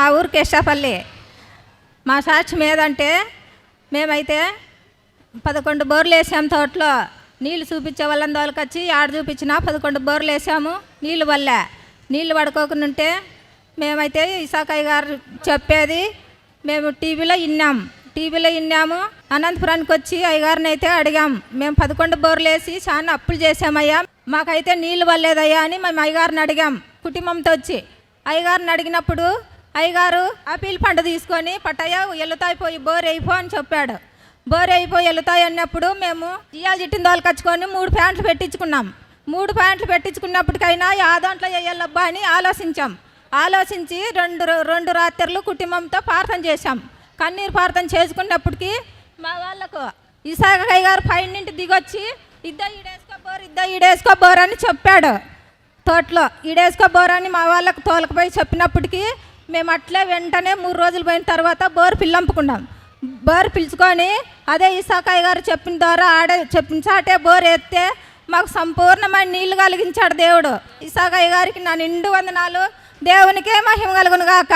మా ఊరు కేశాపల్లి మా సాక్ష్యం ఏదంటే మేమైతే పదకొండు బోర్లు వేసాం తోటలో. నీళ్ళు చూపించే వాళ్ళని తోలుకొచ్చి ఆడ చూపించినా పదకొండు బోర్లు వేసాము నీళ్ళు వల్ల. నీళ్ళు పడుకోకుండా ఉంటే మేమైతే ఇసాకయ్య గారు చెప్పేది మేము టీవీలో విన్నాం టీవీలో విన్నాము అనంతపురానికి వచ్చి అయ్యగారిని అయితే అడిగాం. మేము పదకొండు బోర్లు వేసి చాలా అప్పులు చేసామయ్యా మాకైతే నీళ్ళు వల్లేదయ్యా అని మేము అయ్యగారిని అడిగాం. కుటుంబంతో వచ్చి. అయ్యగారిని అడిగినప్పుడు అయ్యగారు ఆపిల్ పండు తీసుకొని పట్టయ్య ఎల్లుతాయి పోయి బోర్ అయిపో అని చెప్పాడు. బోర్ అయిపోయి ఎల్లుతాయి అన్నప్పుడు మేము ఇయ్యాల జిట్టిన దోలుకొచ్చుకొని మూడు ప్యాంట్లు పెట్టించుకున్నాం. మూడు ప్యాంట్లు పెట్టించుకున్నప్పటికైనా ఆ దాంట్లో వేయాలబ్బా అని ఆలోచించాం ఆలోచించి రెండు రెండు రాత్రులు కుటుంబంతో ప్రార్థన చేశాం. కన్నీరు ప్రార్థన చేసుకున్నప్పటికీ మా వాళ్ళకు ఇసాకయ్య గారు పైన నుండి దిగొచ్చి బోర్ ఈడేసుకోబోరు ఈడేసుకో బోర్ అని చెప్పాడు. తోటలో ఈడేసుకో బోర్ అని మా వాళ్ళకు తోలకపోయి చెప్పినప్పటికీ మేము అట్లే వెంటనే మూడు రోజులు పోయిన తర్వాత బోర్ పిల్లంపుకున్నాం బోర్ పిలుచుకొని అదే ఇసాకాయ్ గారు చెప్పిన ద్వారా ఆడే చెప్పిన చాటే బోర్ ఎత్తే మాకు సంపూర్ణమైన నీళ్ళు కలిగించాడు దేవుడు. ఇసాకాయ్ గారికి నా నిండు వందనాలు. దేవునికే మహిమ కలుగును గాక.